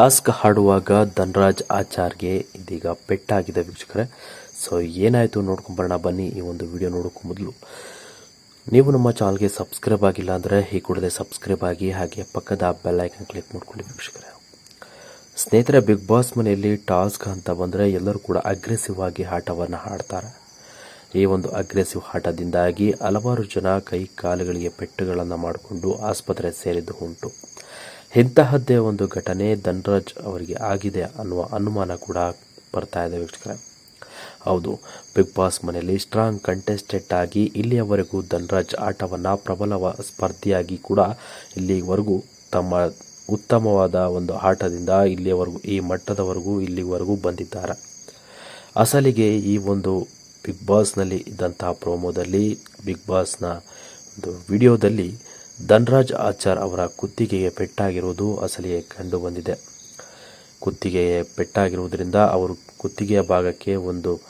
Task ಹಾಡುವಾಗ Dhanraj ಆಚಾರ್ಗೆ ಇದೀಗ ಪೆಟ್ಟಾಗಿದೆ ವೀಕ್ಷಕರೇ. So ಏನಾಯಿತು ನೋಡ್ಕೊಂಬರೋಣ, ಬನ್ನಿ ಈ ಒಂದು ವಿಡಿಯೋ ನೋಡೋಕ್ಕೂ ಮೊದಲು. ನೀವು ನಮ್ಮ ಚಾನಲ್ಗೆ ಸಬ್ಸ್ಕ್ರೈಬ್ ಆಗಿಲ್ಲ ಅಂದರೆ ಈ ಕೂಡಲೇ ಸಬ್ಸ್ಕ್ರೈಬ್ ಆಗಿ ಹಾಗೆ ಪಕ್ಕದ ಬೆಲ್ ಐಕನ್ ಕ್ಲಿಕ್ ಮಾಡ್ಕೊಳ್ಳಿ ವೀಕ್ಷಕರೇ. ಸ್ನೇಹಿತರೆ, ಬಿಗ್ ಬಾಸ್ ಮನೆಯಲ್ಲಿ ಟಾಸ್ಕ್ ಅಂತ ಬಂದರೆ ಎಲ್ಲರೂ ಕೂಡ ಅಗ್ರೆಸಿವ್ ಆಗಿ ಆಟವನ್ನು ಆಡ್ತಾರೆ. ಈ ಒಂದು ಅಗ್ರೆಸಿವ್ ಆಟದಿಂದಾಗಿ ಹಲವಾರು ಜನ ಕೈ ಕಾಲುಗಳಿಗೆ ಪೆಟ್ಟುಗಳನ್ನು ಮಾಡಿಕೊಂಡು ಆಸ್ಪತ್ರೆ ಸೇರಿದ್ದು ಉಂಟು. ಇಂತಹದ್ದೇ ಒಂದು ಘಟನೆ ಧನ್ರಾಜ್ ಅವರಿಗೆ ಆಗಿದೆ ಅನ್ನುವ ಅನುಮಾನ ಕೂಡ ಬರ್ತಾ ಇದೆ ವೀಕ್ಷಕರೇ. ಹೌದು ಬಿಗ್ ಬಾಸ್ ಮನೆಯಲ್ಲಿ ಸ್ಟ್ರಾಂಗ್ ಕಂಟೆಸ್ಟೆಂಟ್ ಆಗಿ ಇಲ್ಲಿಯವರೆಗೂ ಧನ್ರಾಜ್ ಆಟವನ್ನು ಪ್ರಬಲ ಸ್ಪರ್ಧಿಯಾಗಿ ಕೂಡ ಇಲ್ಲಿವರೆಗೂ ತಮ್ಮ ಉತ್ತಮವಾದ ಒಂದು ಆಟದಿಂದ ಇಲ್ಲಿಯವರೆಗೂ ಈ ಮಟ್ಟದವರೆಗೂ ಇಲ್ಲಿವರೆಗೂ ಬಂದಿದ್ದಾರೆ. ಅಸಲಿಗೆ ಈ ಒಂದು ಬಿಗ್ ಬಾಸ್ನಲ್ಲಿ ಇದ್ದಂತಹ ಪ್ರೋಮೋದಲ್ಲಿ ಬಿಗ್ ಬಾಸ್ನ ಒಂದು ವಿಡಿಯೋದಲ್ಲಿ ಧನ್ರಾಜ್ ಆಚಾರ್ ಅವರ ಕುತ್ತಿಗೆಗೆ ಪೆಟ್ಟಾಗಿರುವುದು ಅಸಲಿಗೆ ಕಂಡು ಬಂದಿದೆ ಕುತ್ತಿಗೆಗೆ ಪೆಟ್ಟಾಗಿರುವುದರಿಂದ ಅವರು ಕುತ್ತಿಗೆಯ ಭಾಗಕ್ಕೆ ಒಂದು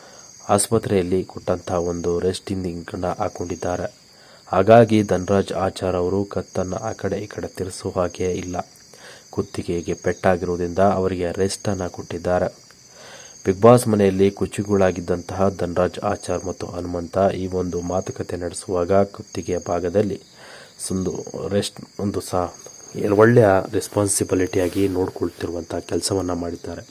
ಆಸ್ಪತ್ರೆಯಲ್ಲಿ ಕೊಟ್ಟಂತಹ ಒಂದು ರೆಸ್ಟಿಂಗ್ ಹಾಕೊಂಡಿದ್ದಾರೆ. ಹಾಗಾಗಿ ಧನ್ರಾಜ್ ಆಚಾರ್ ಅವರು ಕತ್ತನ್ನು ಆ ಕಡೆ ಈ ಕಡೆ ತಿರ್ಸುವ ಹಾಗೆ ಇಲ್ಲ. ಕುತ್ತಿಗೆಗೆ ಪೆಟ್ಟಾಗಿರುವುದರಿಂದ ಅವರಿಗೆ ರೆಸ್ಟನ್ನು ಕೊಟ್ಟಿದ್ದಾರೆ. ಬಿಗ್ ಬಾಸ್ ಮನೆಯಲ್ಲಿ ಕುಚಿಗುಳಾಗಿದ್ದಂತಹ ಧನ್ರಾಜ್ ಆಚಾರ್ ಮತ್ತು ಹನುಮಂತ ಈ ಒಂದು ಮಾತುಕತೆ ನಡೆಸುವಾಗ ಕುತ್ತಿಗೆಯ ಭಾಗದಲ್ಲಿ ಒಂದು ರೆಸ್ಟ್ ಒಂದು ಸಹ ಒಳ್ಳೆಯ ರೆಸ್ಪಾನ್ಸಿಬಿಲಿಟಿಯಾಗಿ ನೋಡ್ಕೊಳ್ತಿರುವಂಥ ಕೆಲಸವನ್ನು ಮಾಡಿದ್ದಾರೆ.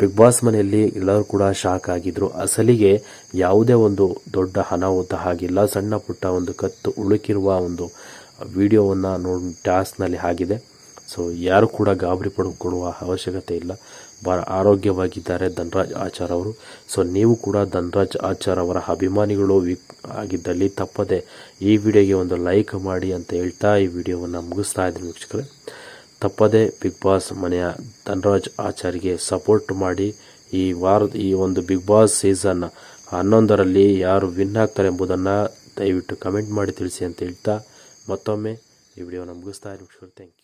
ಬಿಗ್ ಬಾಸ್ ಮನೆಯಲ್ಲಿ ಎಲ್ಲರೂ ಕೂಡ ಶಾಕ್ ಆಗಿದ್ರು. ಅಸಲಿಗೆ ಯಾವುದೇ ಒಂದು ದೊಡ್ಡ ಅನಾಹುತ ಆಗಿಲ್ಲ, ಸಣ್ಣ ಪುಟ್ಟ ಒಂದು ಕತ್ತು ಉಳುಕಿರುವ ಒಂದು ವಿಡಿಯೋವನ್ನು ನೋಡಿ ಟಾಸ್ಕ್ನಲ್ಲಿ ಆಗಿದೆ ಸೊ ಯಾರು ಕೂಡ ಗಾಬರಿ ಪಡ್ಕೊಳ್ಳುವ ಅವಶ್ಯಕತೆ ಇಲ್ಲ. ಭಾಳ ಆರೋಗ್ಯವಾಗಿದ್ದಾರೆ. ಧನ್ರಾಜ್ ಆಚಾರ್ ಅವರು. ಸೊ, ನೀವು ಕೂಡ ಧನ್ರಾಜ್ ಆಚಾರ್ ಅವರ ಅಭಿಮಾನಿಗಳು ವೀಕ್ ಆಗಿದ್ದಲ್ಲಿ ತಪ್ಪದೆ ಈ ವಿಡಿಯೋಗೆ ಒಂದು ಲೈಕ್ ಮಾಡಿ ಅಂತ ಹೇಳ್ತಾ ಈ ವಿಡಿಯೋವನ್ನು ಮುಗಿಸ್ತಾ ಇದ್ದೀನಿ ವೀಕ್ಷಕರೇ. ತಪ್ಪದೆ ಬಿಗ್ ಬಾಸ್ ಮನೆಯ ಧನ್ರಾಜ್ ಆಚಾರ್ಗೆ ಸಪೋರ್ಟ್ ಮಾಡಿ ಈ ವಾರದ ಈ ಒಂದು ಬಿಗ್ ಬಾಸ್ ಸೀಸನ್ ಹನ್ನೊಂದರಲ್ಲಿ ಯಾರು ವಿನ್ ಆಗ್ತಾರೆ ಎಂಬುದನ್ನು ದಯವಿಟ್ಟು ಕಮೆಂಟ್ ಮಾಡಿ ತಿಳಿಸಿ ಅಂತ ಹೇಳ್ತಾ ಮತ್ತೊಮ್ಮೆ ಈ ವಿಡಿಯೋನ ಮುಗಿಸ್ತಾ ಇದ್ದೀನಿ ಥ್ಯಾಂಕ್ ಯು